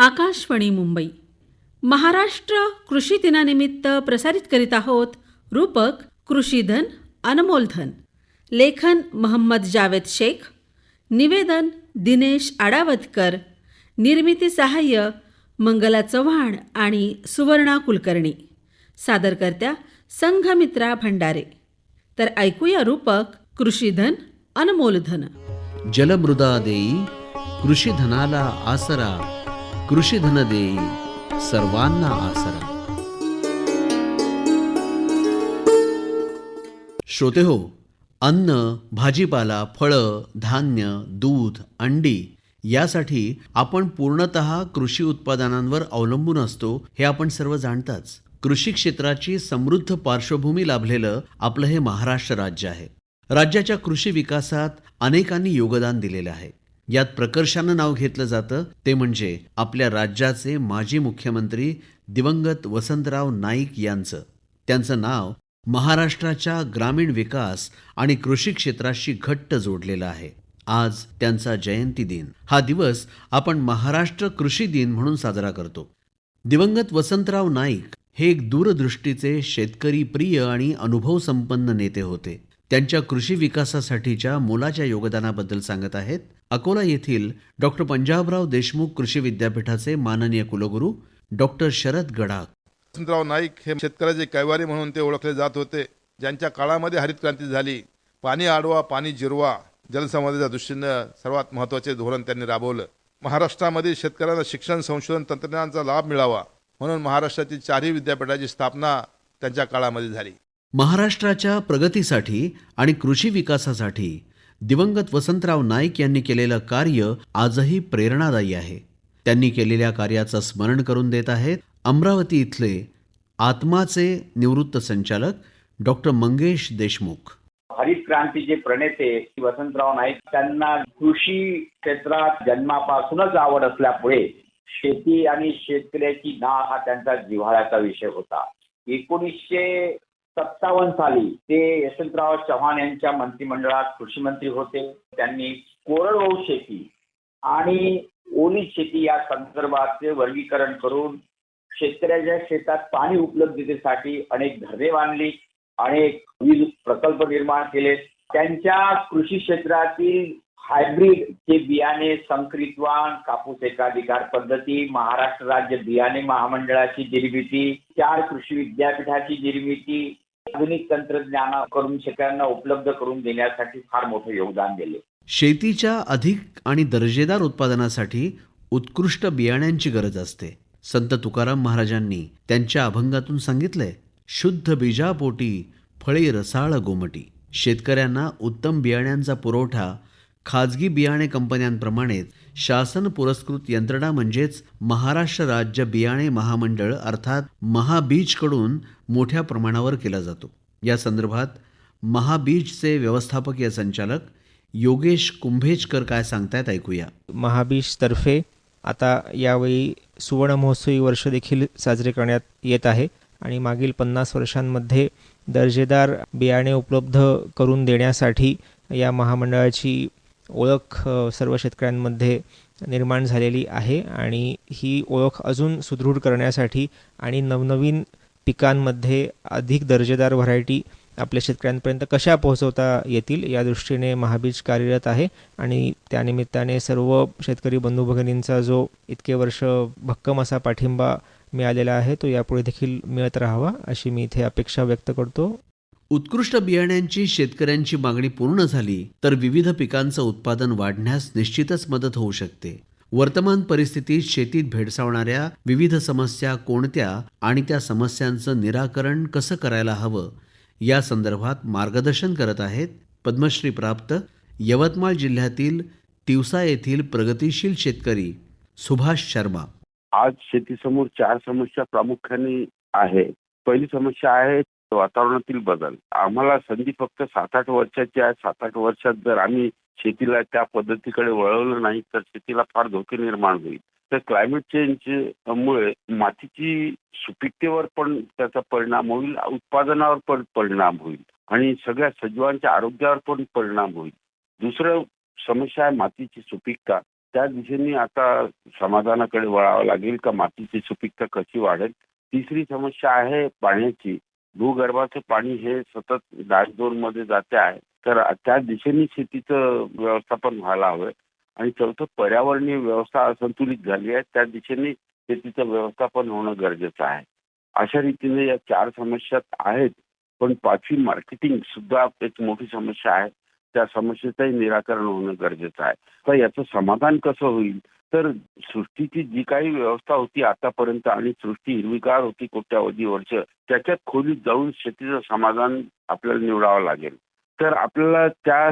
आकाशवाणी मुंबई. महाराष्ट्र कृषी दिनानिमित्त प्रसारित करीत आहोत रूपक कृषीधन अनमोलधन. लेखन मोहम्मद जावेद शेख. निवेदन दिनेश आडावतकर. निर्मिती सहाय्य मंगला चव्हाण आणि सुवर्णा कुलकर्णी. सादरकर्त्या संघमित्रा भंडारे. तर ऐकूया रूपक कृषीधन अनमोलधन. जलमृदा देई कृषीधनाला आसरा. कृषीधन देई सर्वांना आसरा. श्रोते हो अन्न भाजीपाला फळं धान्य दूध अंडी यासाठी आपण पूर्णत कृषी उत्पादनांवर अवलंबून असतो हे आपण सर्व जाणताच. कृषी क्षेत्राची समृद्ध पार्श्वभूमी लाभलेलं आपलं हे महाराष्ट्र राज्य आहे. राज्याच्या कृषी विकासात अनेकांनी योगदान दिलेलं आहे. यात प्रकर्षानं नाव घेतलं जातं. ते म्हणजे आपल्या राज्याचे माजी मुख्यमंत्री दिवंगत वसंतराव नाईक यांचं. त्यांचं नाव महाराष्ट्राच्या ग्रामीण विकास आणि कृषी क्षेत्राशी घट्ट जोडलेलं आहे. आज त्यांचा जयंती दिन. हा दिवस आपण महाराष्ट्र कृषी दिन म्हणून साजरा करतो. दिवंगत वसंतराव नाईक हे एक दूरदृष्टीचे शेतकरी प्रिय आणि अनुभव संपन्न नेते होते. त्यांच्या कृषी विकासासाठीच्या मोलाच्या योगदानाबद्दल सांगत आहेत. अकोला येथील डॉक्टर पंजाबराव देशमुख कृषी विद्यापीठाचे माननीय कुलगुरू डॉक्टर शरद गडाख. वसंतराव नाईक हे शेतकऱ्याचे कैवारी म्हणून ते ओळखले जात होते. ज्यांच्या काळामध्ये हरित क्रांती झाली. पाणी आडवा पाणी जिरवा जलसंवादाच्या दृष्टीनं सर्वात महत्त्वाचे धोरण त्यांनी राबवलं. महाराष्ट्रामध्ये शेतकऱ्यांना शिक्षण संशोधन तंत्रज्ञानाचा लाभ मिळावा म्हणून महाराष्ट्रातील चारही विद्यापीठाची स्थापना त्यांच्या काळामध्ये झाली. महाराष्ट्राच्या प्रगतीसाठी आणि कृषी विकासासाठी दिवंगत वसंतराव नाईक यांनी केलेलं कार्य आजही प्रेरणादायी आहे. त्यांनी केलेल्या कार्याचं स्मरण करून देत आहेत अमरावती इथले आत्माचे निवृत्त संचालक डॉक्टर मंगेश देशमुख. हरित क्रांतीचे प्रणेते वसंतराव नाईक त्यांना कृषी क्षेत्रात जन्मापासूनच आवड असल्यामुळे शेती आणि शेतकऱ्याची ना हा त्यांचा जिव्हाळ्याचा विषय होता. एकोणीसशे सत्तावन्न साली ते यशवंतराव चव्हाण यांच्या मंत्रिमंडळात कृषी मंत्री होते. त्यांनी कोरडवाहू शेती आणि ओली शेती या संदर्भाचे वर्गीकरण करून शेतकऱ्याच्या शेतात पाणी उपलब्धतेसाठी अनेक धरणे बांधली अनेक वीज प्रकल्प निर्माण केले. त्यांच्या कृषी क्षेत्रातील हायब्रिड चे बियाणे संकरितवान कापूस एकाधिकार पद्धती महाराष्ट्र राज्य बियाणे महामंडळाची निर्मिती चार कृषी विद्यापीठाची निर्मिती आधुनिक तंत्रज्ञान करून शेतकऱ्यांना उपलब्ध करून देण्यासाठी फार मोठं योगदान दिले. शेतीच्या अधिक आणि दर्जेदार उत्पादनासाठी उत्कृष्ट बियाण्यांची गरज असते. संत तुकाराम महाराजांनी त्यांच्या अभंगातून सांगितलंय शुद्ध बीजापोटी फळे रसाळ गोमटी. शेतकऱ्यांना उत्तम बियाण्यांचा पुरवठा खाजगी बियाणे कंपन्यांप्रमाणेच शासन पुरस्कृत यंत्रणा म्हणजेच महाराष्ट्र राज्य बियाणे महामंडळ अर्थात महाबीजकडून मोठ्या प्रमाणावर केला जातो. या संदर्भात महाबीजचे व्यवस्थापकीय संचालक योगेश कुंभेजकर काय सांगतायत ऐकूया. महाबीजतर्फे आता यावेळी सुवर्ण महोत्सवी वर्ष देखील साजरे करण्यात येत आहे आणि मागील पन्नास वर्षांमध्ये दर्जेदार बियाणे उपलब्ध करून देण्यासाठी या महामंडळाची ओळख सर्व शेतकऱ्यांमध्ये निर्माण झालेली आहे आणि ही ओळख अजून सुदृढ करण्यासाठी आणि नवनवीन पिकांमध्ये अधिक दर्जेदार व्हरायटी आपल्या शेतकऱ्यांपर्यंत कशा पोहोचवता येतील या दृष्टीने महाबीज कार्यरत आहे आणि त्यानिमित्ताने सर्व शेतकरी बंधू भगिनींचा जो इतके वर्ष भक्कम असा पाठिंबा मिळालेला आहे तो यापुढे देखील मिळत राहावा अशी मी इथे अपेक्षा व्यक्त करतो. उत्कृष्ट बियाण्यांची शेतकऱ्यांची मागणी पूर्ण झाली तर विविध पिकांचं उत्पादन वाढण्यास निश्चितच मदत होऊ शकते. वर्तमान परिस्थितीत शेतीत भेडसावणाऱ्या विविध समस्या कोणत्या आणि त्या समस्यांचं निराकरण कसं करायला हवं या संदर्भात मार्गदर्शन करत आहेत पद्मश्री प्राप्त यवतमाळ जिल्ह्यातील तिवसा येथील प्रगतीशील शेतकरी सुभाष शर्मा. आज शेतीसमोर चार समस्या प्रामुख्याने आहे पहिली समस्या आहे वातावरणातील बदल. आम्हाला संधी फक्त सात आठ वर्षाची आहे. सात आठ वर्षात जर आम्ही शेतीला त्या पद्धतीकडे वळवलं नाही तर शेतीला फार धोके निर्माण होईल. तर क्लायमेट चेंज मुळे मातीची सुपीकतेवर पण त्याचा परिणाम होईल उत्पादनावर पण परिणाम होईल आणि सगळ्या सजीवांच्या आरोग्यावर पण परिणाम होईल. दुसरं समस्या आहे मातीची सुपीकता. त्या दिशेने आता समाधानाकडे वळावं लागेल का? मातीची सुपीकता कशी वाढेल? तिसरी समस्या आहे पाण्याची. भूगर्भाचं पाणी हे सतत डॅशबोर्डमध्ये जाते आहे. तर त्या दिशेने शेतीचं व्यवस्थापन व्हायला हवं. आणि चौथं पर्यावरणीय व्यवस्था असंतुलित झाली आहे. त्या दिशेने शेतीचं व्यवस्थापन होणं गरजेचं आहे. अशा रीतीने या चार समस्या आहेत. पण पाचवी मार्केटिंग सुद्धा एक मोठी समस्या आहे. त्या समस्येचंही निराकरण होणं गरजेचं आहे. तर याचं समाधान कसं होईल? तर सृष्टीची जी काही व्यवस्था होती आतापर्यंत आणि सृष्टी हिरवीगार होती कोट्यावधी वर्ष त्याच्यात खोलीत जाऊन शेतीचं समाधान आपल्याला निवडावं लागेल. तर आपल्याला त्या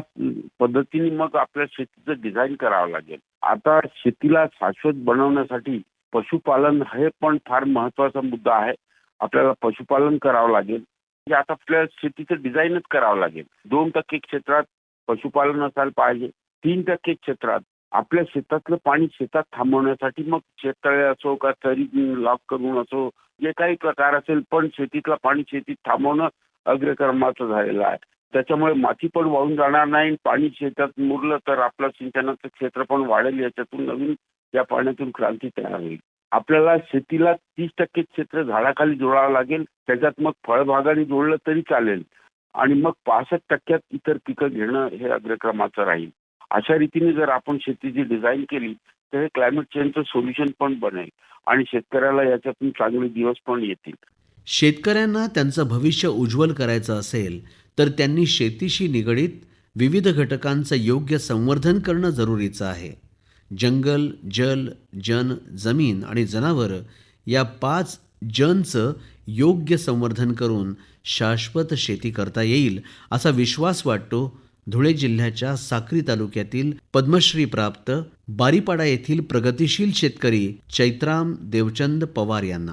पद्धतीने मग आपल्या शेतीचं डिझाईन करावं लागेल. आता शेतीला शाश्वत बनवण्यासाठी पशुपालन हे पण फार महत्त्वाचा मुद्दा आहे. आपल्याला पशुपालन करावं लागेल. म्हणजे आता आपल्या शेतीचं डिझाईनच करावं लागेल. दोन टक्के क्षेत्रात पशुपालन असायला पाहिजे. तीन टक्के क्षेत्रात आपल्या शेतातलं पाणी शेतात थांबवण्यासाठी मग शेततळे असो का तरी लॉक करून असो जे काही प्रकार असेल पण शेतीतलं पाणी शेतीत थांबवणं अग्रक्रमाचं झालेलं आहे. त्याच्यामुळे माती पण वाहून जाणार नाही पाणी शेतात मुरलं तर आपलं सिंचनाचं क्षेत्र पण वाढेल याच्यातून नवीन या पाण्यातून क्रांती तयार होईल. आपल्याला शेतीला तीस टक्के क्षेत्र झाडाखाली जोडावं लागेल त्याच्यात मग फळबागाने जोडलं तरी चालेल. आणि मग पासष्ट टक्क्यात इतर पिकं घेणं हे अग्रक्रमाचं राहील. अशा रीतीने जर आपण शेतीची डिझाईन केली तर हे क्लायमेट चेंजचं सोल्युशन पण बनेल आणि शेतकऱ्याला याच्यातून चांगले दिवस पण येतील. शेतकऱ्यांना त्यांचं भविष्य उज्ज्वल करायचं असेल तर त्यांनी शेतीशी निगडीत विविध घटकांचं योग्य संवर्धन करणं जरुरीचं आहे. जंगल जल जन जमीन आणि जनावर या पाच जनचं योग्य संवर्धन करून शाश्वत शेती करता येईल असा विश्वास वाटतो धुळे जिल्ह्याच्या साक्री तालुक्यातील पद्मश्री प्राप्त बारीपाडा येथील प्रगतिशील शेतकरी चैत्राम देवचंद पवार यांना.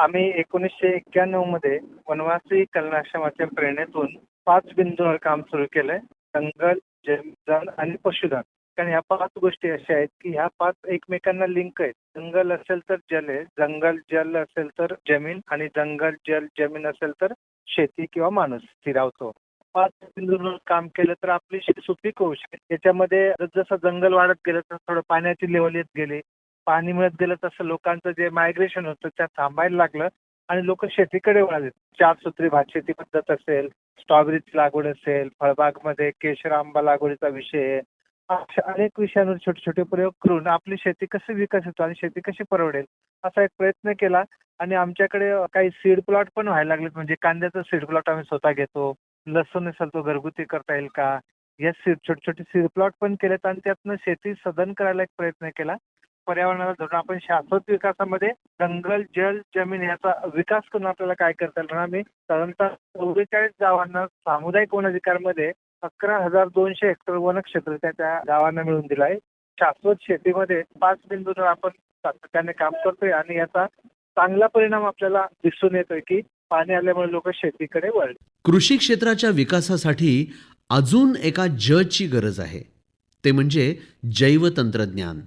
आम्ही एकोणीसशे एक्क्याण्णवमध्ये वनवासी कलनाश्रमाच्या प्रेरणेतून पाच बिंदूवर काम सुरू केलंय. जंगल जन आणि पशुधन. कारण ह्या पाच गोष्टी अशा आहेत की ह्या पाच एकमेकांना लिंक आहेत. जंगल असेल तर जल आहे जंगल जल असेल तर जमीन आणि जंगल जल जमीन असेल तर शेती किंवा माणूस स्थिरावतो. पाच बिंदूंवर काम केलं तर आपली शेती सुपीक होऊ शकते याच्यामध्ये जसं जंगल वाढत गेलं तसं थोडं पाण्याची लेवल येत गेली. पाणी मिळत गेलं तसं लोकांचं जे मायग्रेशन होतं त्या थांबायला लागलं आणि लोक शेतीकडे वळाले चार सूत्री भात शेती पद्धत असेल स्ट्रॉबेरीची लागवड असेल फळबागमध्ये केशर आंबा लागवडीचा विषय आहे. अशा अनेक विषयांवर छोटे छोटे प्रयोग करून आपली शेती कशी विकसित होतो आणि शेती कशी परवडेल असा एक प्रयत्न केला. आणि आमच्याकडे काही सीड प्लॉट पण व्हायला लागलेत. म्हणजे कांद्याचा सीड प्लॉट आम्ही स्वतः घेतो. लसूण असेल तो घरगुती करता येईल का? या सीड छोटे छोटे सीड प्लॉट पण केलेत आणि त्यातनं शेती सदन करायला एक प्रयत्न केला. पर्यावरणाला धरून आपण शाश्वत विकासामध्ये जंगल जल जमीन याचा विकास करून आपल्याला काय करता येईल? म्हणून आम्ही साधारणतः चौवेचाळीस गावांना सामुदायिक वनाधिकारमध्ये अकरा हजार दोनशे हेक्टर वनक्षेत्र त्या त्या गावांना मिळून दिलं आहे शाश्वत शेतीमध्ये पाच बिंदूंवर आपण सातत्याने काम करतोय आणि याचा चांगला परिणाम आपल्याला दिसून येतोय की पाणी आल्यामुळे लोक शेतीकडे वळले. कृषी क्षेत्राच्या विकासासाठी अजून एका जजची गरज आहे. ते म्हणजे जैवतंत्रज्ञान.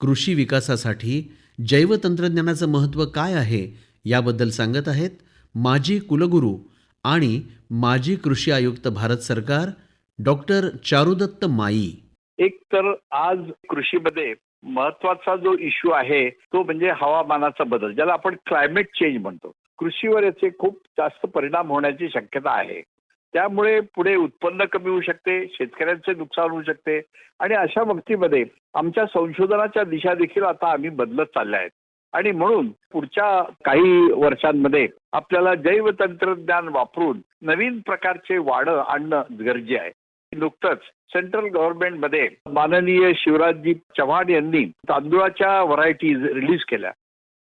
कृषी विकासासाठी जैवतंत्रज्ञानाचं महत्त्व काय आहे याबद्दल सांगत आहेत माजी कुलगुरू आणि माजी कृषी आयुक्त भारत सरकार डॉक्टर चारुदत्त माई. एक तर आज कृषीमध्ये महत्त्वाचा जो इश्यू आहे तो म्हणजे हवामानाचा बदल ज्याला आपण क्लायमेट चेंज म्हणतो. कृषीवर याचे खूप जास्त परिणाम होण्याची शक्यता आहे. त्यामुळे पुढे उत्पन्न कमी होऊ शकते शेतकऱ्यांचे नुकसान होऊ शकते आणि अशा बाबतीमध्ये आमच्या संशोधनाच्या दिशा देखील आता आम्ही बदलत चालल्या आहेत. आणि म्हणून पुढच्या काही वर्षांमध्ये आपल्याला जैव तंत्रज्ञान वापरून नवीन प्रकारचे वाढ आणणं गरजे आहे. नुकतंच सेंट्रल गव्हर्नमेंटमध्ये माननीय शिवराजजी चव्हाण यांनी तांदुळाच्या व्हरायटीज रिलीज केल्या.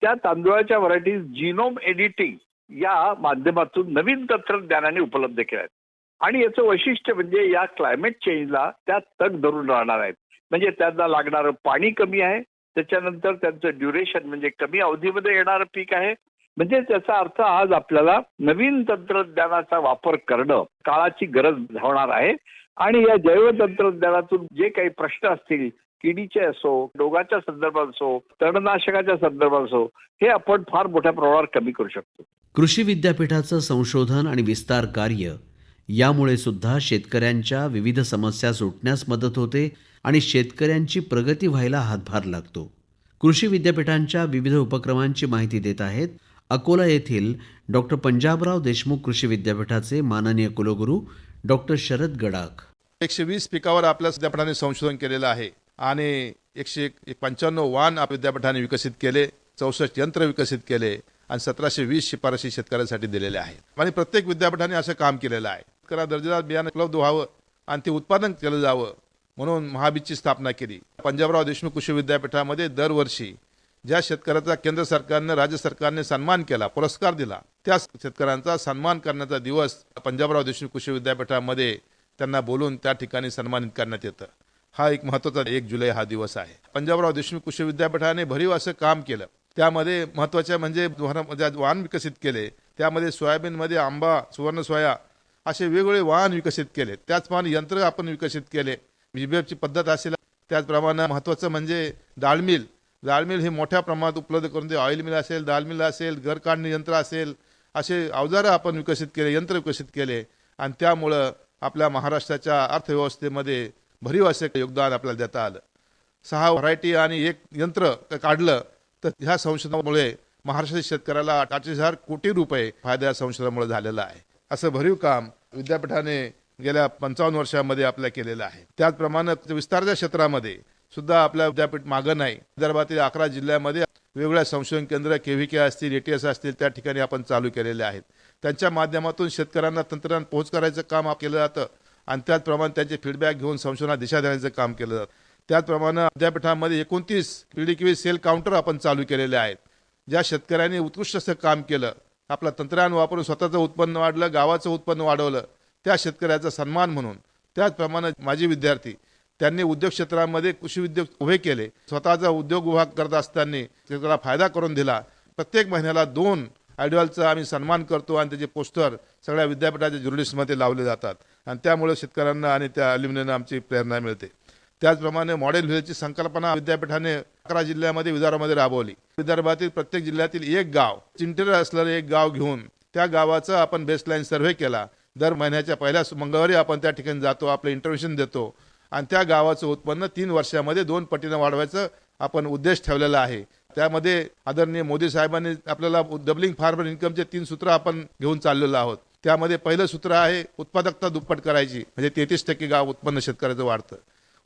त्या तांदुळाच्या व्हरायटीज जिनोम एडिटिंग या माध्यमातून नवीन तंत्रज्ञानाने उपलब्ध केल्या. आहेत आणि याचं वैशिष्ट्य म्हणजे या क्लायमेट चेंजला त्या तग धरून राहणार आहेत. म्हणजे त्यांना लागणारं पाणी कमी आहे त्याच्यानंतर त्यांचं ड्युरेशन म्हणजे कमी अवधीमध्ये येणारं पीक आहे. म्हणजे त्याचा अर्थ आज आपल्याला नवीन तंत्रज्ञानाचा वापर करणं काळाची गरज होणार आहे. आणि या जैव तंत्रज्ञानातून जे काही प्रश्न असतील किडीचे असो डोगाच्या संदर्भात असो तणनाशकाच्या संदर्भात असो हे आपण फार मोठ्या प्रमाणावर कमी करू शकतो. कृषी विद्यापीठाचं संशोधन आणि विस्तार कार्य यामुळे सुद्धा शेतकऱ्यांच्या विविध समस्या सुटण्यास मदत होते आणि शेतकऱ्यांची प्रगती व्हायला हातभार लागतो. कृषी विद्यापीठांच्या विविध उपक्रमांची माहिती देत आहेत अकोला येथील डॉक्टर पंजाबराव देशमुख कृषी विद्यापीठाचे माननीय कुलगुरू डॉक्टर शरद गडाख. एकशे वीस पिकावर आपल्या विद्यापीठाने संशोधन केलेलं आहे आणि एकशे एक पंच्याण्णव वाहन आपल्या विद्यापीठाने विकसित केले चौसष्ट यंत्र विकसित केले आणि सतराशे वीस शिफारशी शेतकऱ्यांसाठी दिलेल्या आहेत. आणि प्रत्येक विद्यापीठाने असं काम केलेलं आहे. शेतकऱ्या दर्जेदार बियाणं उपलब्ध व्हावं आणि ते उत्पादन केलं जावं म्हणून महाबीजची स्थापना केली. पंजाबराव देशमुख कृषी विद्यापीठामध्ये दरवर्षी ज्या शेतकऱ्याचा केंद्र सरकारनं राज्य सरकारने सन्मान केला पुरस्कार दिला त्या शेतकऱ्यांचा सन्मान करण्याचा दिवस पंजाबराव देशमुख कृषी विद्यापीठामध्ये त्यांना बोलून त्या ठिकाणी सन्मानित करण्यात येतं. हा एक महत्त्वाचा एक जुलै हा दिवस आहे. पंजाबराव देशमुख कृषी विद्यापीठाने भरीव असं काम केलं. त्यामध्ये महत्त्वाचे म्हणजे वाहन विकसित केले. त्यामध्ये सोयाबीनमध्ये आंबा सुवर्ण सोया असे वेगवेगळे वाहन विकसित केले. त्याचप्रमाणे यंत्र आपण विकसित केले. विबेबची पद्धत असेल. त्याचप्रमाणे महत्वाचं म्हणजे डाळमिल मिल मिल हे मोठ्या प्रमाणात उपलब्ध करून दे ऑइल मिल असेल डाळ मिल असेल घर काढणे यंत्र असेल असे अवजारं आपण विकसित केले यंत्र विकसित केले. आणि त्यामुळं आपल्या महाराष्ट्राच्या अर्थव्यवस्थेमध्ये भरीव असे योगदान आपल्याला देता आलं. सहा व्हरायटी आणि एक यंत्र काढलं तर ह्या संशोधनामुळे महाराष्ट्रातील शेतकऱ्याला आठशे हजार कोटी रुपये फायदा या संशोधनामुळे झालेला आहे. असं भरीव काम विद्यापीठाने गेल्या पंचावन्न वर्षामध्ये आपल्या केलेलं आहे. त्याचप्रमाणे विस्ताराच्या क्षेत्रामध्ये सुद्धा आपल्या विद्यापीठ मागं नाही. विदर्भातील अकरा जिल्ह्यामध्ये वेगवेगळ्या संशोधन केंद्र केव्हीके असतील एटीएस असतील त्या ठिकाणी आपण चालू केलेले आहेत. त्यांच्या माध्यमातून शेतकऱ्यांना तंत्रज्ञान पोहोच करायचं काम केलं जातं आणि त्याचप्रमाणे त्यांचे फीडबॅक घेऊन संशोधनात दिशा देण्याचं काम केलं जातं. त्याचप्रमाणे विद्यापीठामध्ये एकोणतीस पीडीक्यू सेल काउंटर आपण चालू केलेले आहेत. ज्या शेतकऱ्यांनी उत्कृष्ट असं काम केलं आपलं तंत्रज्ञान वापरून स्वतःचं उत्पन्न वाढलं गावाचं उत्पन्न वाढवलं त्या शेतकऱ्याचा सन्मान म्हणून. त्याचप्रमाणे माझे विद्यार्थी त्यांनी उद्योग क्षेत्रामध्ये कृषी उद्योग उभे केले. स्वतःचा उद्योग उभा करत असताना त्याला फायदा करून दिला. प्रत्येक महिन्याला दोन आयडियलचा आम्ही सन्मान करतो आणि त्याचे पोस्टर सगळ्या विद्यापीठाच्या जर्नलिस्टमध्ये लावले जातात. आणि त्यामुळे शेतकऱ्यांना आणि त्या अल्युमिनियमना आमची प्रेरणा मिळते. त्याचप्रमाणे मॉडेल व्हिलेजची संकल्पना विद्यापीठाने अकरा जिल्ह्यामध्ये विदर्भामध्ये राबवली. विदर्भातील प्रत्येक जिल्ह्यातील एक गाव चिंटेर असलेलं एक गाव घेऊन त्या गावाचा आपण बेसलाईन सर्व्हे केला. दर महिन्याच्या पहिल्या मंगळवारी आपण त्या ठिकाणी जातो आपलं इंटरव्हेशन देतो. आणि त्या गावाचं उत्पन्न तीन वर्षामध्ये दोन पटीनं वाढवायचं आपण उद्देश ठेवलेला आहे. त्यामध्ये आदरणीय मोदी साहेबांनी आपल्याला डबलिंग फार्मर इन्कमचे तीन सूत्र आपण घेऊन चाललेलो आहोत. त्यामध्ये पहिलं सूत्र आहे उत्पादकता दुप्पट करायची म्हणजे तेहतीस टक्के गाव उत्पन्न शेतकऱ्याचं वाढतं.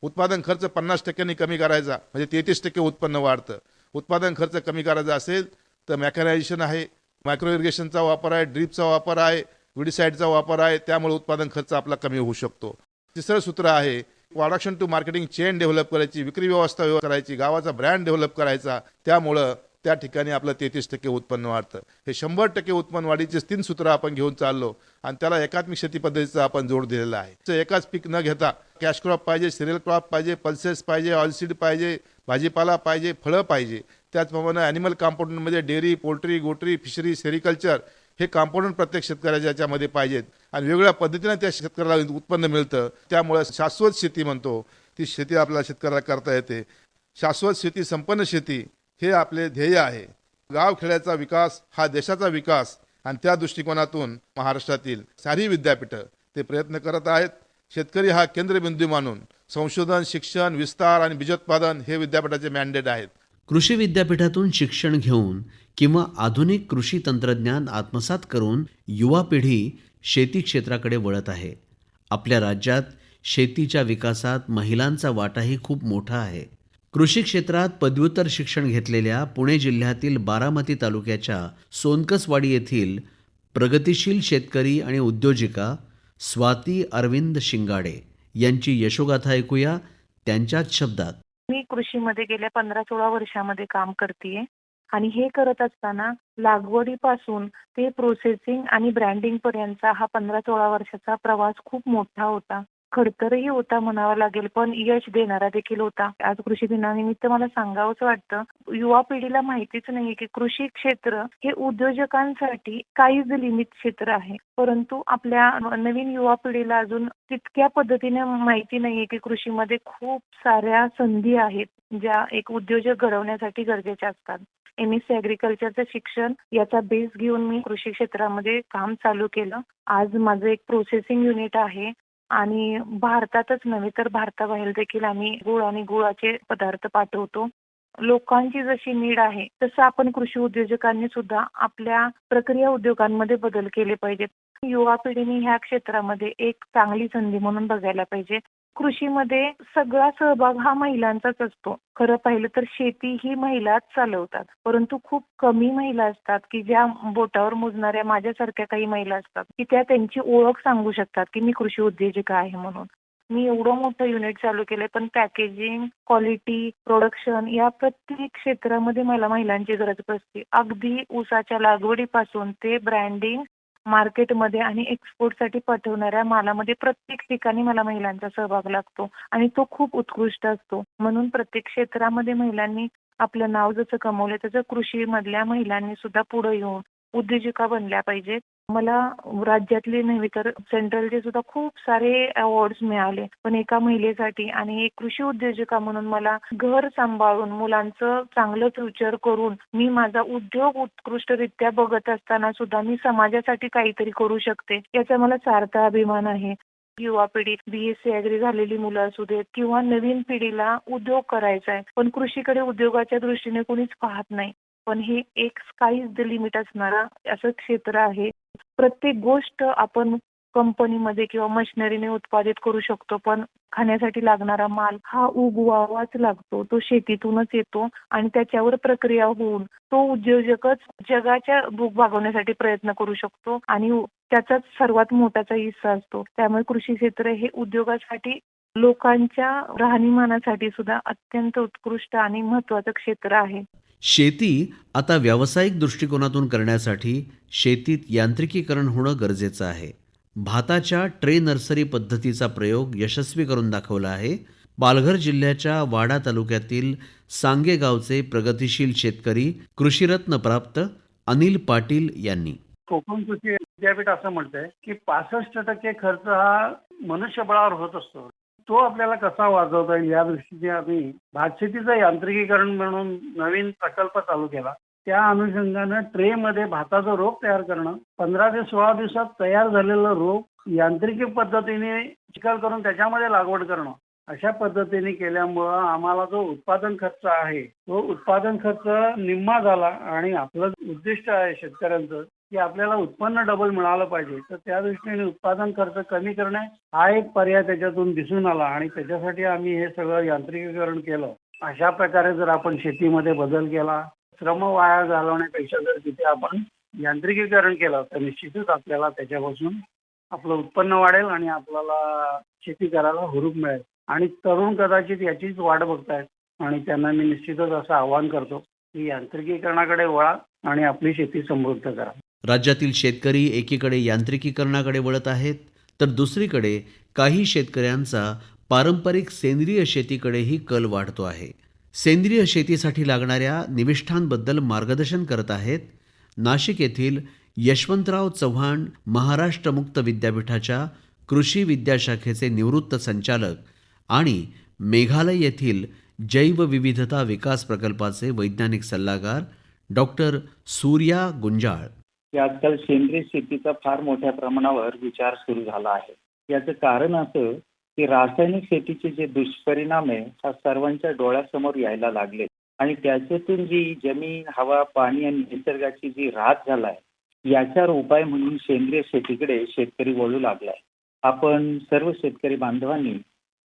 उत्पादन खर्च पन्नास टक्क्यांनी कमी करायचा म्हणजे तेहतीस टक्के उत्पन्न वाढतं. उत्पादन खर्च कमी करायचा असेल तर मॅकनायझेशन आहे मायक्रो इरिगेशनचा वापर आहे ड्रीपचा वापर आहे विडीसाईडचा वापर आहे त्यामुळे उत्पादन खर्च आपला कमी होऊ शकतो. तिसरं सूत्र आहे production to marketing chain develop करायची विक्री व्यवस्था करायची गावाचा ब्रँड डेव्हलप करायचा त्यामुळं त्या ठिकाणी आपलं तेहतीस टक्के उत्पन्न वाढतं. हे शंभर टक्के उत्पन्न वाढीचे तीन सूत्र आपण घेऊन चाललो आणि त्याला एकात्मिक शेती पद्धतीचा आपण जोड दिलेला आहे. एकाच पीक न घेता कॅश क्रॉप पाहिजे सिरियल क्रॉप पाहिजे पल्सेस पाहिजे ऑलसीड पाहिजे भाजीपाला पाहिजे फळं पाहिजे त्याचप्रमाणे animal कंपाऊंडमध्ये dairy poultry goatery fishery sericulture हे कंपाऊंड प्रत्येक शेतकऱ्याच्या याच्यामध्ये पाहिजेत. आणि वेगवेगळ्या पद्धतीने त्या शेतकऱ्याला उत्पन्न मिळतं. त्यामुळे शाश्वत शेती म्हणतो ती शेती आपल्याला शेतकऱ्याला करता येते. शाश्वत शेती संपन्न शेती हे आपले ध्येय आहे. गाव खेड्याचा विकास हा देशाचा विकास आणि त्या दृष्टिकोनातून महाराष्ट्रातील सारी विद्यापीठं ते प्रयत्न करत आहेत. शेतकरी हा केंद्रबिंदू मानून संशोधन शिक्षण विस्तार आणि बीजोत्पादन हे विद्यापीठाचे मॅन्डेट आहेत. कृषी विद्यापीठातून शिक्षण घेऊन किंवा आधुनिक कृषी तंत्रज्ञान आत्मसात करून युवा पिढी शेती क्षेत्राकडे वळत आहे. आपल्या राज्यात शेतीच्या विकासात महिलांचा वाटाही खूप मोठा आहे. कृषी क्षेत्रात पदव्युत्तर शिक्षण घेतलेल्या पुणे जिल्ह्यातील बारामती तालुक्याच्या सोनकसवाडी येथील प्रगतिशील शेतकरी आणि उद्योजिका स्वाती अरविंद शिंगाडे यांची यशोगाथा ऐकूया त्यांच्याच शब्दात. मी कृषीमध्ये गेल्या पंधरा सोळा वर्षामध्ये काम करते आणि हे करत असताना लागवडीपासून ते प्रोसेसिंग आणि ब्रँडिंग पर्यंतचा हा पंधरा सोळा वर्षाचा प्रवास खूप मोठा होता. खडतरही होता म्हणावा लागेल पण यश देणारा देखील होता. आज कृषी दिनानिमित्त मला सांगावंच वाटतं युवा पिढीला माहितीच नाहीये की कृषी क्षेत्र हे उद्योजकांसाठी काहीच लिमिट क्षेत्र आहे. परंतु आपल्या नवीन युवा पिढीला अजून तितक्या पद्धतीने माहिती नाहीये की कृषीमध्ये खूप साऱ्या संधी आहेत ज्या एक उद्योजक घडवण्यासाठी गरजेच्या असतात. एम एस सी अग्रिकल्चरचं शिक्षण याचा बेस घेऊन मी कृषी क्षेत्रामध्ये काम चालू केलं. आज माझं एक प्रोसेसिंग युनिट आहे. आणि भारतातच नव्हे तर भारताबाहेर देखील आम्ही गुळ आणि गुळाचे पदार्थ पाठवतो. लोकांची जशी नीड आहे तसं आपण कृषी उद्योजकांनी सुद्धा आपल्या प्रक्रिया उद्योगांमध्ये बदल केले पाहिजेत. युवा पिढीने ह्या क्षेत्रामध्ये एक चांगली संधी म्हणून बघायला पाहिजे. कृषीमध्ये सगळा सहभाग हा महिलांचाच असतो. खरं पाहिलं तर शेती ही महिलाच चालवतात. परंतु खूप कमी महिला असतात की ज्या बोटावर मोजणाऱ्या माझ्यासारख्या काही महिला असतात की त्या त्यांची ओळख सांगू शकतात की मी कृषी उद्योजिका आहे म्हणून. मी एवढं मोठं युनिट चालू केलंय पण पॅकेजिंग क्वालिटी प्रोडक्शन या प्रत्येक क्षेत्रामध्ये मला महिलांची गरज असते अगदी ऊसाच्या लागवडीपासून ते ब्रँडिंग मार्केटमध्ये आणि एक्सपोर्टसाठी पाठवणाऱ्या मालामध्ये प्रत्येक ठिकाणी मला महिलांचा सहभाग लागतो आणि तो खूप उत्कृष्ट असतो. म्हणून प्रत्येक क्षेत्रामध्ये महिलांनी आपलं नाव जसं कमवलं तसं कृषीमधल्या महिलांनी सुद्धा पुढे येऊन उद्योजिका बनल्या पाहिजेत. मला राज्यातले नव्हे तर सेंट्रलचे सुद्धा खूप सारे अवॉर्ड्स मिळाले. पण एका महिलेसाठी आणि एक कृषी उद्योजिका म्हणून मला घर सांभाळून मुलांचं चांगलं फ्युचर करून मी माझा उद्योग उत्कृष्टरित्या बघत असताना सुद्धा मी समाजासाठी काहीतरी करू शकते याचा मला सार्थ अभिमान आहे. युवा पिढी बीएससी एस ऍग्री झालेली मुलं असू देत किंवा नवीन पिढीला उद्योग करायचा आहे पण कृषीकडे उद्योगाच्या दृष्टीने कोणीच पाहत नाही. पण हे एक स्काईज द लिमिट असणारा असं क्षेत्र आहे. प्रत्येक गोष्ट आपण कंपनीमध्ये किंवा मशिनरीने उत्पादित करू शकतो पण खाण्यासाठी लागणारा माल हा उगवावाच लागतो. तो शेतीतूनच येतो आणि त्याच्यावर प्रक्रिया होऊन तो उद्योजकच जगाच्या भूक भागवण्यासाठी प्रयत्न करू शकतो आणि त्याचाच सर्वात मोठाचा हिस्सा असतो. त्यामुळे कृषी क्षेत्र हे उद्योगासाठी लोकांच्या राहणीमानासाठी सुद्धा अत्यंत उत्कृष्ट आणि महत्वाचं क्षेत्र आहे. शेती आता व्यावसायिक दृष्टिकोनातून करण्यासाठी शेतीत यांत्रिकीकरण होणं गरजेचं आहे. भाताच्या ट्रे नर्सरी पद्धतीचा प्रयोग यशस्वी करून दाखवला आहे. पालघर जिल्ह्याच्या वाडा तालुक्यातील सांगे गावचे प्रगतिशील शेतकरी कृषीरत्न प्राप्त अनिल पाटील यांनी. कोकण कृषी विद्यापीठ असं म्हणतंय की पासष्ट टक्के खर्च हा मनुष्यबळावर होत असतो. तो आपल्याला कसा वाजवता येईल? या दृष्टीने आम्ही भातशेतीचं यांत्रिकीकरण म्हणून नवीन प्रकल्प चालू केला. त्या अनुषंगानं ट्रे मध्ये भाताचं रोप तयार करणं पंधरा ते सोळा दिवसात तयार झालेलं रोप यांत्रिकी पद्धतीने चिखल करून त्याच्यामध्ये लागवड करणं अशा पद्धतीने केल्यामुळं आम्हाला जो उत्पादन खर्च आहे तो उत्पादन खर्च निम्मा झाला आणि आपलं उद्दिष्ट आहे शेतकऱ्यांचं की आपल्याला उत्पन्न डबल मिळालं पाहिजे. तर त्या दृष्टीने उत्पादन खर्च कमी करणे हा एक पर्याय त्याच्यातून दिसून आला आणि त्याच्यासाठी आम्ही हे सगळं यांत्रिकीकरण केलं. अशा प्रकारे जर आपण शेतीमध्ये बदल केला श्रम वाया घालवण्यापेक्षा जर तिथे आपण यांत्रिकीकरण केलं तर निश्चितच आपल्याला त्याच्यापासून आपलं उत्पन्न वाढेल आणि आपल्याला शेती करायला हुरूप मिळेल. आणि तरुण कदाचित याचीच वाट बघतायत आणि त्यांना मी निश्चितच असं आवाहन करतो की यांत्रिकीकरणाकडे वळा आणि आपली शेती समृद्ध करा. राज्यातील शेतकरी एकीकडे यांत्रिकीकरणाकडे वळत आहेत तर दुसरीकडे काही शेतकऱ्यांचा पारंपरिक सेंद्रिय शेतीकडेही कल वाढतो आहे. सेंद्रिय शेतीसाठी लागणाऱ्या निविष्ठांबद्दल मार्गदर्शन करत आहेत नाशिक येथील यशवंतराव चव्हाण महाराष्ट्र मुक्त विद्यापीठाच्या कृषी विद्याशाखेचे निवृत्त संचालक आणि मेघालय येथील जैवविविधता विकास प्रकल्पाचे वैज्ञानिक सल्लागार डॉक्टर सूर्या गुंजाळ. की आजकाल सेंद्रिय शेतीचा फार मोठ्या प्रमाणावर विचार सुरू झाला आहे. याचं कारण असं की रासायनिक शेतीचे जे दुष्परिणाम आहे हा सर्वांच्या डोळ्यासमोर यायला लागले. आणि त्याच्यातून जी जमीन हवा पाणी आणि निसर्गाची जी ऱ्हास झालाय याच्यावर उपाय म्हणून सेंद्रिय शेतीकडे शेतकरी वळू लागलाय. आपण सर्व शेतकरी बांधवांनी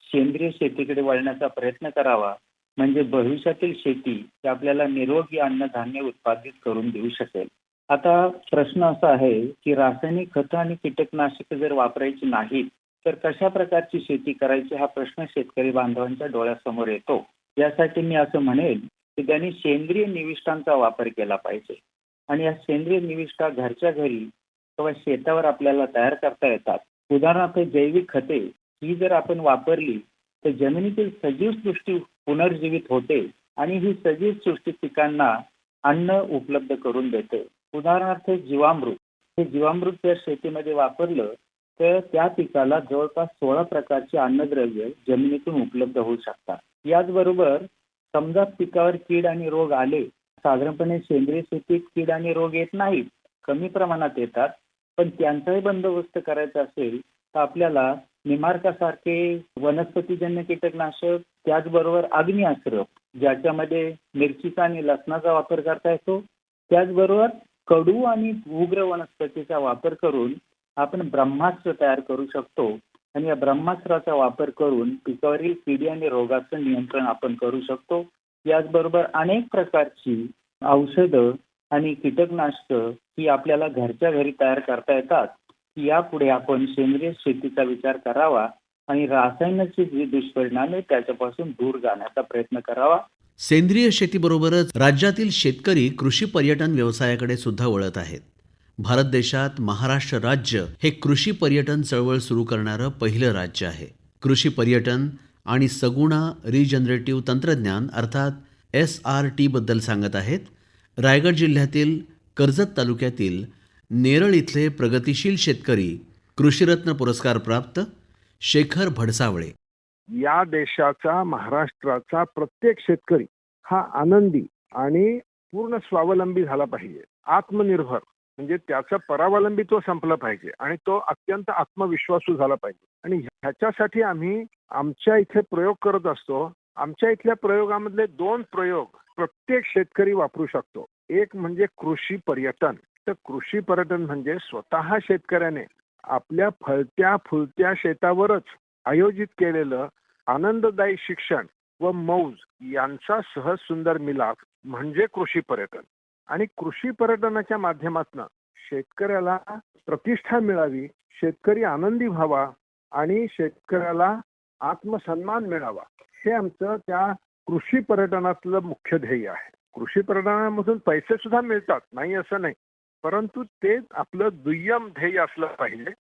सेंद्रिय शेतीकडे वळण्याचा प्रयत्न करावा. म्हणजे भविष्यातील शेती ही आपल्याला निरोगी अन्नधान्य उत्पादित करून देऊ शकेल. आता प्रश्न असा आहे की रासायनिक खतं आणि कीटकनाशक जर वापरायची नाहीत तर कशा प्रकारची शेती करायची हा प्रश्न शेतकरी बांधवांच्या डोळ्यासमोर येतो. यासाठी मी असं म्हणेन की त्यांनी सेंद्रिय निविष्ठांचा वापर केला पाहिजे. आणि या सेंद्रिय निविष्ठा घरच्या घरी किंवा शेतावर आपल्याला तयार करता येतात. उदाहरणार्थ जैविक खते ही जर आपण वापरली तर जमिनीतील सजीव सृष्टी पुनर्जीवित होते आणि ही सजीव सृष्टी पिकांना अन्न उपलब्ध करून देते. उदाहरणार्थ जीवामृत. हे जीवामृत जर शेतीमध्ये वापरलं तर त्या पिकाला जवळपास सोळा प्रकारची अन्नद्रव्य जमिनीतून उपलब्ध होऊ शकतात. याचबरोबर समजा पिकावर कीड आणि रोग आले साधारणपणे सेंद्रिय शेतीत कीड आणि रोग येत नाहीत कमी प्रमाणात येतात पण त्यांचाही बंदोबस्त करायचा असेल तर आपल्याला निमार्कासारखे वनस्पतीजन्य कीटकनाशक त्याचबरोबर अग्निअस्त्र ज्याच्यामध्ये मिरचीचा आणि लसणाचा वापर करता येतो त्याचबरोबर कडू आणि उग्र वनस्पतीचा वापर करून आपण ब्रह्मास्त्र तयार करू शकतो. आणि या ब्रह्मास्त्राचा वापर करून पिकावरील किडी आणि रोगाचं नियंत्रण आपण करू शकतो. याचबरोबर अनेक प्रकारची औषधं आणि कीटकनाशकं ही आपल्याला घरच्या घरी तयार करता येतात. यापुढे आपण सेंद्रिय शेतीचा विचार करावा आणि रासायनाची जे दुष्परिणाम आहे त्याच्यापासून दूर जाण्याचा प्रयत्न करावा. सेंद्रिय शेतीबरोबरच राज्यातील शेतकरी कृषी पर्यटन व्यवसायाकडे सुद्धा वळत आहेत. भारत देशात महाराष्ट्र राज्य हे कृषी पर्यटन चळवळ सुरू करणारं पहिलं राज्य आहे. कृषी पर्यटन आणि सगुणा रिजनरेटिव्ह तंत्रज्ञान अर्थात एस आर टीबद्दल सांगत आहेत. रायगड जिल्ह्यातील कर्जत तालुक्यातील नेरळ इथले प्रगतिशील शेतकरी कृषीरत्न पुरस्कार प्राप्त शेखर भडसावळे. या देशाचा महाराष्ट्राचा प्रत्येक शेतकरी हा आनंदी आणि पूर्ण स्वावलंबी झाला पाहिजे. आत्मनिर्भर म्हणजे त्याचा परावलंबित्व संपलं पाहिजे आणि तो अत्यंत आत्मविश्वासू झाला पाहिजे. आणि ह्याच्यासाठी आम्ही आमच्या इथे प्रयोग करत असतो. आमच्या इथल्या प्रयोगामधले दोन प्रयोग प्रत्येक शेतकरी वापरू शकतो. एक म्हणजे कृषी पर्यटन. तर कृषी पर्यटन म्हणजे स्वतः शेतकऱ्याने आपल्या फळत्या फुलत्या शेतावरच आयोजित केलेलं आनंददायी शिक्षण व मौज यांचा सहज सुंदर मिलाप म्हणजे कृषी पर्यटन. आणि कृषी पर्यटनाच्या माध्यमातून शेतकऱ्याला प्रतिष्ठा मिळावी शेतकरी आनंदी व्हावा आणि शेतकऱ्याला आत्मसन्मान मिळावा हे आमचं त्या कृषी पर्यटनातलं मुख्य ध्येय आहे. कृषी पर्यटनामधून पैसे सुद्धा मिळतात नाही असं नाही. परंतु ते आपलं दुय्यम ध्येय असलं पाहिजे.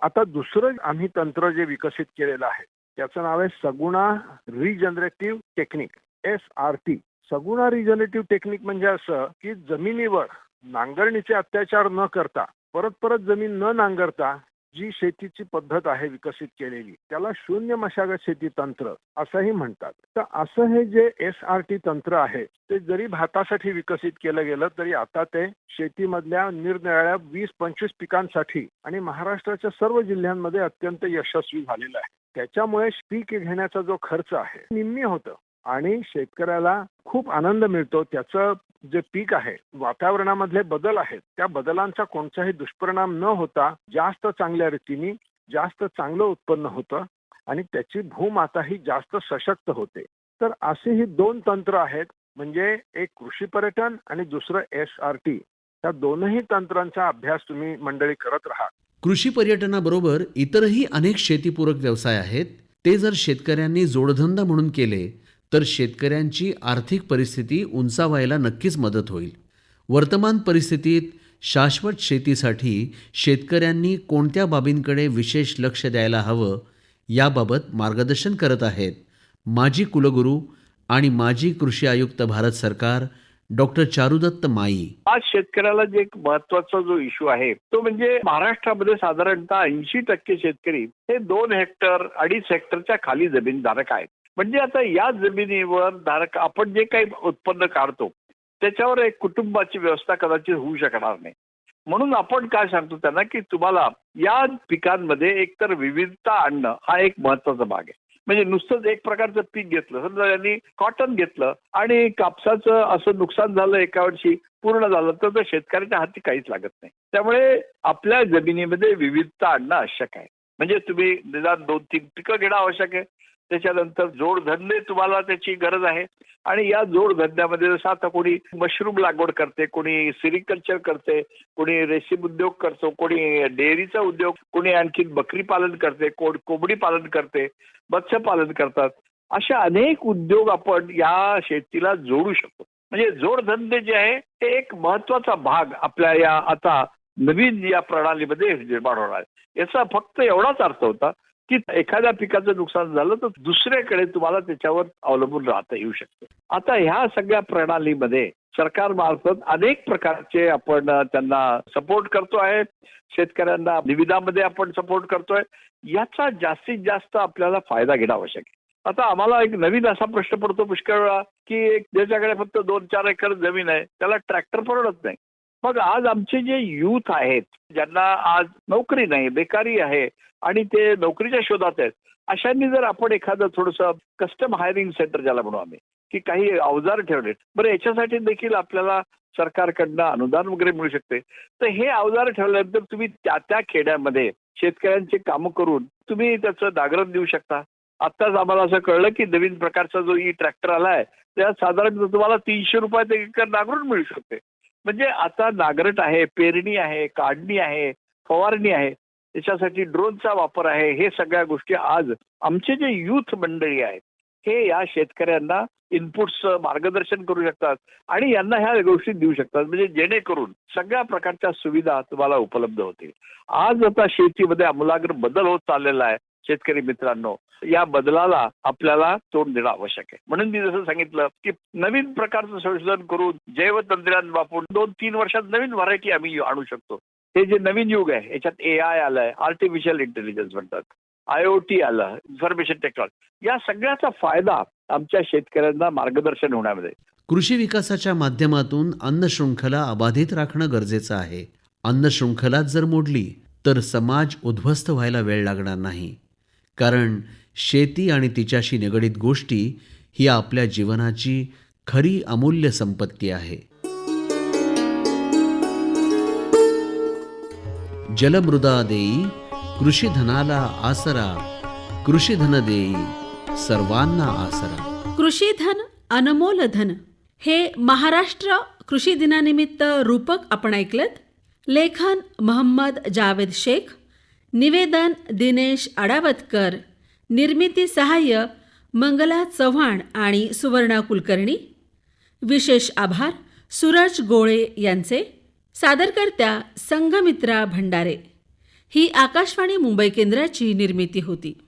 आता दुसरं आम्ही तंत्र जे विकसित केलेलं आहे त्याचं नाव आहे Saguna regenerative technique S R T Saguna regenerative technique म्हणजे असं की जमिनीवर नांगरणीचे अत्याचार न करता परत परत जमीन न नांगरता जी शेतीची पद्धत आहे विकसित केलेली त्याला शून्य मशागत शेती तंत्र असंही म्हणतात. तर असं हे जे एस आर टी तंत्र आहे ते जरी भातासाठी विकसित केलं गेलं तरी आता ते शेतीमधल्या निरनिराळ्या वीस पंचवीस पिकांसाठी आणि महाराष्ट्राच्या सर्व जिल्ह्यांमध्ये अत्यंत यशस्वी झालेलं आहे. त्याच्यामुळे पीक घेण्याचा जो खर्च आहे निम्मी होतं आणि शेतकऱ्याला खूप आनंद मिळतो. त्याचं जे पीक आहे वातावरणामधले बदल आहेत त्या बदलांचा कोणताही दुष्परिणाम न होता जास्त चांगल्या रीतीने जास्त चांगलं उत्पन्न होतं आणि त्याची भूमाताही जास्त सशक्त होते. तर असे ही दोन तंत्र आहेत म्हणजे एक कृषी पर्यटन आणि दुसरं एस आर टी. या दोनही तंत्रांचा अभ्यास तुम्ही मंडळी करत राहा. कृषी पर्यटनाबरोबर इतरही अनेक शेतीपूरक व्यवसाय आहेत ते जर शेतकऱ्यांनी जोडधंदा म्हणून केले तर शेतकऱ्यांची आर्थिक परिस्थिती उंचावायला नक्कीच मदत होईल. वर्तमान परिस्थितीत शाश्वत शेतीसाठी शेतकऱ्यांनी कोणत्या बाबींकडे विशेष लक्ष द्यायला हवं याबाबत मार्गदर्शन करत आहेत माजी कुलगुरू आणि माजी कृषी आयुक्त भारत सरकार डॉक्टर चारुदत्त माई. आज शेतकऱ्याला जे एक महत्त्वाचा जो इश्यू आहे तो म्हणजे महाराष्ट्रामध्ये साधारणतः ऐंशी टक्के शेतकरी हे दोन हेक्टर अडीच हेक्टरच्या खाली जमीनधारक आहेत. म्हणजे आता या जमिनीवर धारक आपण जे काही उत्पन्न काढतो त्याच्यावर एक कुटुंबाची व्यवस्था कदाचित होऊ शकणार नाही. म्हणून आपण काय सांगतो त्यांना की तुम्हाला या पिकांमध्ये एकतर विविधता आणणं हा एक महत्त्वाचा भाग आहे. म्हणजे नुसतंच एक प्रकारचं पीक घेतलं समजा यांनी कॉटन घेतलं आणि कापसाचं असं नुकसान झालं एका वर्षी पूर्ण झालं तर शेतकऱ्याच्या हाती काहीच लागत नाही. त्यामुळे आपल्या जमिनीमध्ये विविधता आणणं आवश्यक आहे. म्हणजे तुम्ही निदान दोन तीन पिकं घेणं आवश्यक आहे. त्याच्यानंतर जोडधंदे तुम्हाला त्याची गरज आहे. आणि या जोडधंद्यामध्ये जसं आता कोणी मशरूम लागवड करते कोणी सिरिकल्चर करते कोणी रेशीम उद्योग करतो कोणी डेअरीचा उद्योग कोणी आणखी बकरी पालन करते कोण कोंबडी पालन करते मत्स्यपालन करतात. अशा अनेक उद्योग आपण या शेतीला जोडू शकतो. म्हणजे जोडधंदे जे आहे ते एक महत्त्वाचा भाग आपल्या या आता नवीन या प्रणालीमध्ये निर्माण होणार आहे. याचा फक्त एवढाच अर्थ होता की एखाद्या पिकाचं नुकसान झालं तर दुसऱ्याकडे तुम्हाला त्याच्यावर अवलंबून राहता येऊ शकतं. आता ह्या सगळ्या प्रणालीमध्ये सरकारमार्फत अनेक प्रकारचे आपण त्यांना सपोर्ट करतो आहे. शेतकऱ्यांना निविदामध्ये आपण सपोर्ट करतोय. याचा जास्तीत जास्त आपल्याला फायदा घेणं आवश्यक आहे. आता आम्हाला एक नवीन असा प्रश्न पडतो पुष्कळ वेळा की एक ज्याच्याकडे फक्त दोन चार एकर जमीन आहे त्याला ट्रॅक्टर परवडत नाही. मग आज आमचे जे युथ आहेत ज्यांना आज नोकरी नाही बेकारी आहे आणि ते नोकरीच्या शोधात आहेत अशांनी जर आपण एखादं थोडंसं कस्टम हायरिंग सेंटर ज्याला म्हणू आम्ही की काही अवजार ठेवले बरं याच्यासाठी देखील आपल्याला सरकारकडनं अनुदान वगैरे मिळू शकते. तर हे अवजार ठेवल्यानंतर तुम्ही त्या त्या खेड्यामध्ये शेतकऱ्यांची कामं करून तुम्ही त्याचं जागरण देऊ शकता. आत्ताच आम्हाला असं कळलं की नवीन प्रकारचा जो ई ट्रॅक्टर आलाय त्यात साधारण तुम्हाला तीनशे रुपयात एक एकर नागरून मिळू शकते. म्हणजे आता नागरट आहे पेरणी आहे काढणी आहे फवारणी आहे त्याच्यासाठी ड्रोनचा वापर आहे हे सगळ्या गोष्टी आज आमचे जे युथ मंडळी आहेत हे या शेतकऱ्यांना इनपुट्स मार्गदर्शन करू शकतात आणि यांना ह्या गोष्टी देऊ शकतात. म्हणजे जेणेकरून सगळ्या प्रकारच्या सुविधा तुम्हाला उपलब्ध होतील. आज आता शेतीमध्ये आमूलाग्र बदल होत चाललेला आहे. शेतकरी मित्रांनो या बदलाला आपल्याला तोंड देणं आवश्यक आहे. म्हणून मी जसं सांगितलं की नवीन प्रकारचं संशोधन करून जैव तंत्रज्ञान वापरून दोन तीन वर्षात नवीन व्हरायटी आम्ही आणू शकतो. हे जे नवीन युग आहे याच्यात ए आय आलंय आर्टिफिशियल इंटेलिजन्स म्हणतात आय ओ टी आलं इन्फॉर्मेशन टेक्नॉलॉजी या सगळ्याचा फायदा आमच्या शेतकऱ्यांना मार्गदर्शन होण्यामध्ये. कृषी विकासाच्या माध्यमातून अन्न शृंखला अबाधित राखणं गरजेचं आहे. अन्न शृंखलाच जर मोडली तर समाज उद्ध्वस्त व्हायला वेळ लागणार नाही. कारण शेती आणि तिच्याशी निगडीत गोष्टी ही आपल्या जीवनाची खरी अमूल्य संपत्ती आहे. जलमृदा देई कृषी धनाला आसरा कृषी धन देई सर्वांना आसरा. कृषीधन अनमोल धन. हे महाराष्ट्र कृषी दिनानिमित्त रूपक आपण ऐकलत. लेखन मोहम्मद जावेद शेख निवेदन दिनेश आडावतकर निर्मिती सहाय्य मंगला चव्हाण आणि सुवर्णा कुलकर्णी. विशेष आभार सूरज गोळे यांचे. सादरकर्त्या संघमित्रा भंडारे. ही आकाशवाणी मुंबई केंद्राची निर्मिती होती.